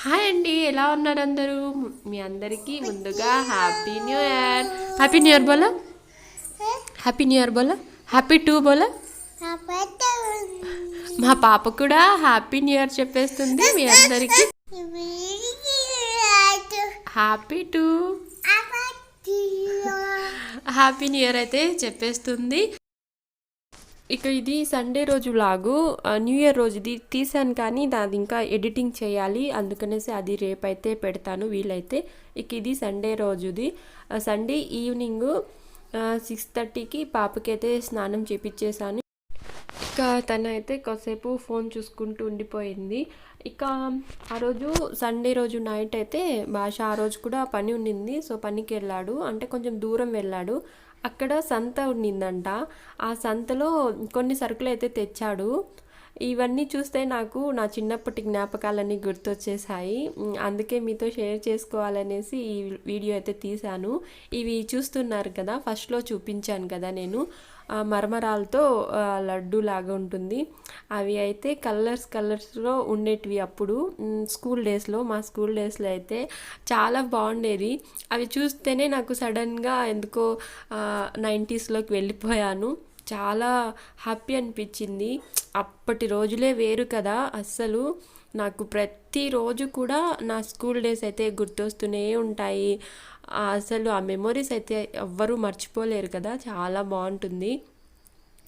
Hi అండి ఎలా ఉన్నారు అందరూ? మీ అందరికీ ముందుగా happy new year happy new year బోలా? హ్యాపీ న్యూ ఇయర్ బోలా? హ్యాపీ టూ బోలా? మా పాప కూడా హ్యాపీ న్యూ ఇయర్ చెప్పేస్తుంది మీ అందరికీ. Happy too happy new year అయితే చెప్పేస్తుంది. ఇక ఇది సండే రోజు లాగు. న్యూ ఇయర్ రోజుది తీసాను కానీ దాది ఇంకా ఎడిటింగ్ చేయాలి. అందుకనేసి అది రేపైతే పెడతాను వీలైతే. ఇక ఇది సండే రోజుది. సండే ఈవినింగ్ సిక్స్ థర్టీకి పాపకైతే స్నానం చేపించేసాను ఇక తనైతే కాసేపు ఫోన్ చూసుకుంటూ ఉండిపోయింది. ఇక ఆ రోజు సండే రోజు నైట్ అయితే భాష ఆ రోజు కూడా పని ఉండింది. సో పనికి వెళ్ళాడు. అంటే కొంచెం దూరం వెళ్ళాడు. అక్కడ సంత ఉండిందంట. ఆ సంతలో కొన్ని సరుకులు అయితే తెచ్చాడు. ఇవన్నీ చూస్తే నాకు నా చిన్నప్పటి జ్ఞాపకాలన్నీ గుర్తొచ్చేసాయి. అందుకే మీతో షేర్ చేసుకోవాలనేసి ఈ వీడియో అయితే తీశాను. ఇవి చూస్తున్నారు కదా ఫస్ట్లో చూపించాను కదా నేను. మరమరాలతో లడ్డు లాగా ఉంటుంది. అవి అయితే కలర్స్ కలర్స్లో ఉండేటివి అప్పుడు. స్కూల్ డేస్లో మా స్కూల్ డేస్లో అయితే చాలా బాగుండేది. అవి చూస్తేనే నాకు సడన్గా ఎందుకో నైంటీస్లోకి వెళ్ళిపోయాను. చాలా హ్యాపీ అనిపించింది. అప్పటి రోజులే వేరు కదా. అస్సలు నాకు ప్రతిరోజు కూడా నా స్కూల్ డేస్ అయితే గుర్తొస్తూనే ఉంటాయి. అసలు ఆ మెమొరీస్ అయితే ఎవ్వరూ మర్చిపోలేరు కదా. చాలా బాగుంటుంది.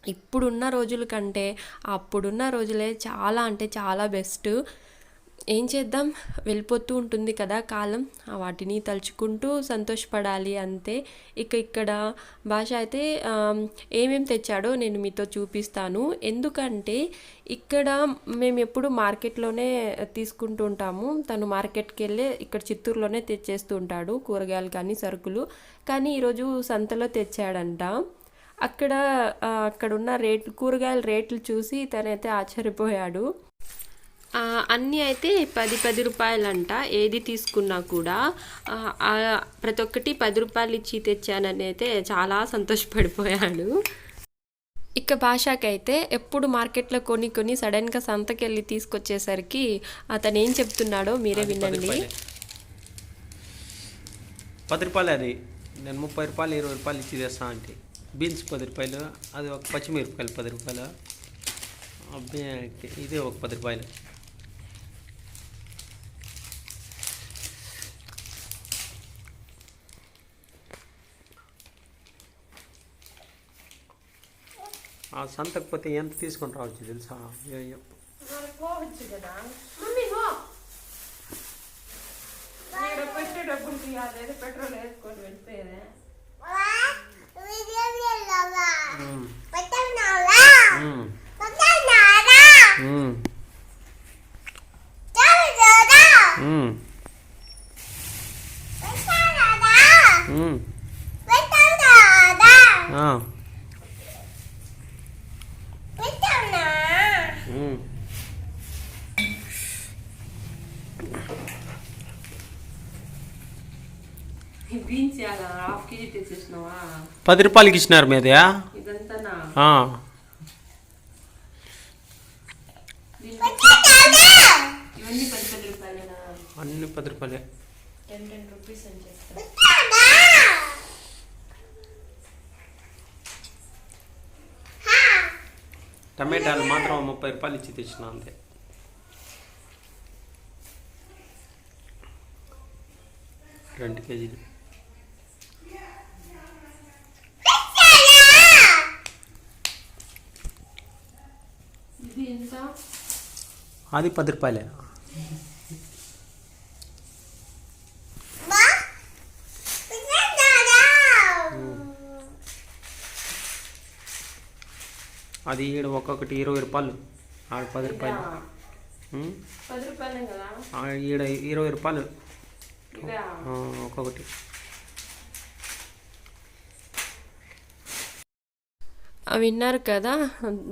ఇప్పుడున్న రోజుల కంటే అప్పుడున్న రోజులే చాలా అంటే చాలా బెస్ట్ ఏం చేద్దాం? వెళ్ళిపోతూ ఉంటుంది కదా కాలం. ఆ వాటిని తలుచుకుంటూ సంతోషపడాలి అంతే. ఇక ఇక్కడ భాష అయితే ఏమేం తెచ్చాడో నేను మీతో చూపిస్తాను. ఎందుకంటే ఇక్కడ మేము ఎప్పుడు మార్కెట్లోనే తీసుకుంటూ ఉంటాము. తను మార్కెట్కి వెళ్ళి ఇక్కడ చిత్తూరులోనే తెచ్చేస్తూ ఉంటాడు కూరగాయలు కానీ సరుకులు. కానీ ఈరోజు సంతలో తెచ్చాడంట. అక్కడ అక్కడున్న రేట్లు కూరగాయల రేట్లు చూసి తనైతే ఆశ్చర్యపోయాడు. అన్నీ అయితే పది పది రూపాయలంట. ఏది తీసుకున్నా కూడా ప్రతి ఒక్కటి పది రూపాయలు ఇచ్చి తెచ్చానని అయితే చాలా సంతోషపడిపోయాడు ఇక భాషకైతే ఎప్పుడు మార్కెట్లో కొని కొని సడన్గా సంతకెళ్ళి తీసుకొచ్చేసరికి అతను ఏం చెప్తున్నాడో మీరే వినండి. పది రూపాయలు అది. నేను ముప్పై రూపాయలు ఇరవై రూపాయలు ఇచ్చి తెస్తా అంటే. బీన్స్ పది రూపాయలు అది ఒక పచ్చిమిరపకాయలు పది రూపాయలు. ఇది ఒక పది రూపాయలు. ఆ సంతకు పోతే ఎంత తీసుకొని రావచ్చు తెలుసా? అయ్యో పెట్రోల్ వేసుకొని వెళ్ళిపోయేదే. పది రూపాయలకి ఇచ్చినారు మీదయా రూపాయలేనా? అన్ని పది రూపాయలే. టమాటాలు మాత్రం ముప్పై రూపాయలు ఇచ్చి తెచ్చిన అంతే. రెండు కేజీలు. ఇది ఎంత అది పది రూపాయలే అది ఈడ ఒక్కొక్కటి ఇరవై రూపాయలు ఆడ పది రూపాయలు ఉమ్. పది రూపాయలే కదా ఆ ఈడ ఇరవై రూపాయలు ఇదా ఆ, ఒక్కొక్కటి విన్నారు కదా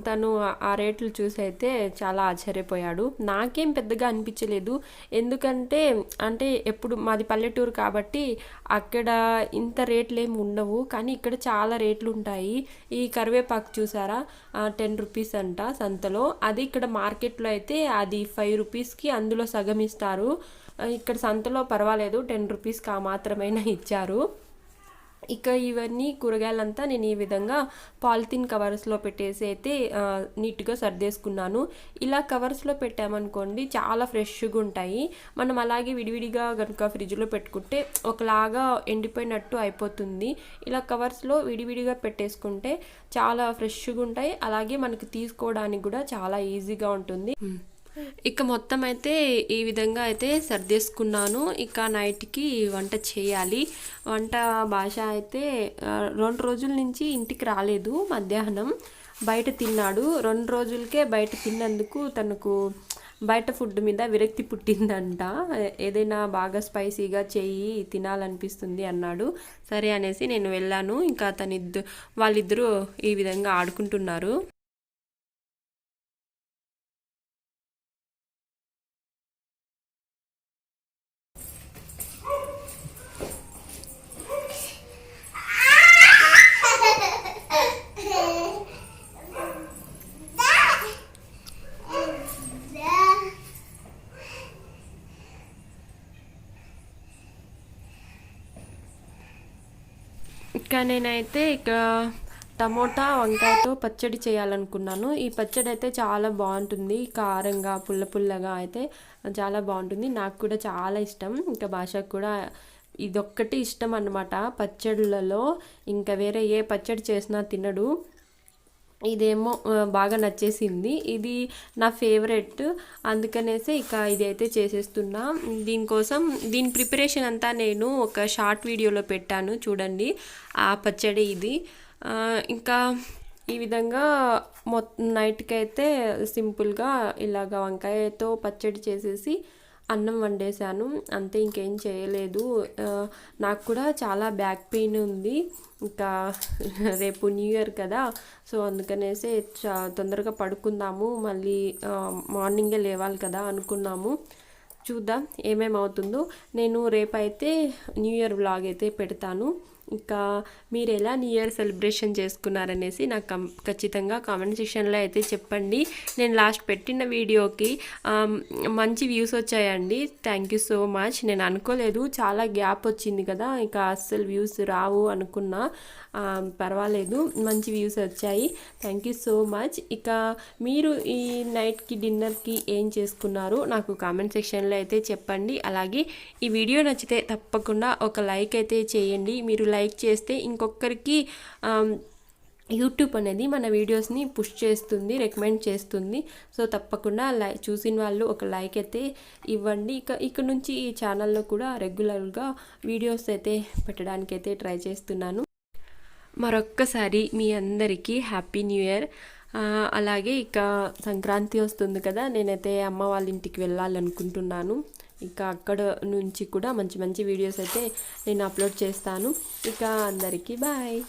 తను ఆ రేట్లు చూసి అయితే చాలా ఆశ్చర్యపోయాడు. నాకేం పెద్దగా అనిపించలేదు. ఎందుకంటే అంటే ఎప్పుడు మాది పల్లెటూరు కాబట్టి అక్కడ ఇంత రేట్లు ఏమి ఉండవు. కానీ ఇక్కడ చాలా రేట్లు ఉంటాయి. ఈ కరివేపాకు చూసారా? టెన్ రూపీస్ అంట సంతలో. అది ఇక్కడ మార్కెట్లో అయితే అది ఫైవ్ రూపీస్కి అందులో సగం ఇస్తారు. ఇక్కడ సంతలో పర్వాలేదు. టెన్ రూపీస్కి ఆ మాత్రమైనా ఇచ్చారు. ఇక ఇవన్నీ కూరగాయలంతా నేను ఈ విధంగా పాలిథిన్ కవర్స్లో పెట్టేసి అయితే నీట్గా సర్దేసుకున్నాను. ఇలా కవర్స్లో పెట్టామనుకోండి చాలా ఫ్రెష్గా ఉంటాయి. మనం అలాగే విడివిడిగా కనుక ఫ్రిడ్జ్లో పెట్టుకుంటే ఒకలాగా ఎండిపోయినట్టు అయిపోతుంది. ఇలా కవర్స్లో విడివిడిగా పెట్టేసుకుంటే చాలా ఫ్రెష్గా ఉంటాయి. అలాగే మనకి తీసుకోవడానికి కూడా చాలా ఈజీగా ఉంటుంది. ఇక మొత్తం అయితే ఈ విధంగా అయితే సర్దేసుకున్నాను. ఇక నైట్కి వంట చేయాలి. వంట భాష అయితే రెండు రోజుల నుంచి ఇంటికి రాలేదు మధ్యాహ్నం. బయట తిన్నాడు. రెండు రోజులకే బయట తిన్నందుకు తనకు బయట ఫుడ్ మీద విరక్తి పుట్టిందంట. ఏదైనా బాగా స్పైసీగా చేయి తినాలనిపిస్తుంది అన్నాడు. సరే అనేసి నేను వెళ్ళాను. ఇంకా తనిద్దు వాళ్ళిద్దరూ ఈ విధంగా ఆడుకుంటున్నారు. ఇక నేనైతే ఇక టమోటా వంకాయతో పచ్చడి చేయాలనుకున్నాను. ఈ పచ్చడి అయితే చాలా బాగుంటుంది. కారంగా పుల్ల పుల్లగా అయితే చాలా బాగుంటుంది. నాకు కూడా చాలా ఇష్టం. ఇంకా భాషకు కూడా ఇదొక్కటి ఇష్టం అన్నమాట పచ్చళ్ళలో. ఇంకా వేరే ఏ పచ్చడి చేసినా తినడు. ఇదేమో బాగా నచ్చేసింది. ఇది నా ఫేవరెట్. అందుకనేసి ఇక ఇది అయితే చేసేస్తున్నా. దీనికోసం దీని ప్రిపరేషన్ అంతా నేను ఒక షార్ట్ వీడియోలో పెట్టాను. చూడండి ఆ పచ్చడి ఇది. ఇంకా ఈ విధంగా మొత్తం నైట్కి అయితే సింపుల్గా ఇలాగ వంకాయతో పచ్చడి చేసేసి అన్నం వండేసాను అంతే ఇంకేం చేయలేదు. నాకు కూడా చాలా బ్యాక్ పెయిన్ ఉంది. ఇంకా రేపు న్యూ ఇయర్ కదా సో అందుకనేసి చా తొందరగా పడుకుందాము. మళ్ళీ మార్నింగే లేవాలి కదా అనుకున్నాము. చూద్దాం ఏమేమి అవుతుందో. నేను రేపైతే న్యూ ఇయర్ వ్లాగ్ అయితే పెడతాను. ఇంకా మీరు ఎలా న్యూ ఇయర్ సెలబ్రేషన్ చేసుకున్నారనేసి నాకు కం- ఖచ్చితంగా కామెంట్ సెక్షన్లో అయితే చెప్పండి. నేను లాస్ట్ పెట్టిన వీడియోకి మంచి వ్యూస్ వచ్చాయండి. థ్యాంక్ యూ సో మచ్ నేను అనుకోలేదు. చాలా గ్యాప్ వచ్చింది కదా. ఇంకా అస్సలు వ్యూస్ రావు అనుకున్నా. పర్వాలేదు. మంచి వ్యూస్ వచ్చాయి. థ్యాంక్ యూ సో మచ్ ఇక మీరు ఈ నైట్కి డిన్నర్కి ఏం చేసుకున్నారు నాకు కామెంట్ సెక్షన్లో అయితే చెప్పండి. అలాగే ఈ వీడియో నచ్చితే తప్పకుండా ఒక లైక్ అయితే చేయండి. మీరు లైక్ చేస్తే ఇంకొకరికి యూట్యూబ్ అనేది మన వీడియోస్ని పుష్ చేస్తుంది రికమెండ్ చేస్తుంది. సో తప్పకుండా లై చూసిన వాళ్ళు ఒక లైక్ అయితే ఇవ్వండి. ఇక ఇక్కడ నుంచి ఈ ఛానల్లో కూడా రెగ్యులర్గా వీడియోస్ అయితే పెట్టడానికి అయితే ట్రై చేస్తున్నాను. మరొక్కసారి మీ అందరికీ హ్యాపీ న్యూ ఇయర్. అలాగే ఇక సంక్రాంతి వస్తుంది కదా నేనైతే అమ్మ వాళ్ళ ఇంటికి వెళ్ళాలనుకుంటున్నాను. ఇక అక్కడ నుంచి కూడా మంచి మంచి వీడియోస్ అయితే నేను అప్లోడ్ చేస్తాను. ఇక అందరికీ బాయ్.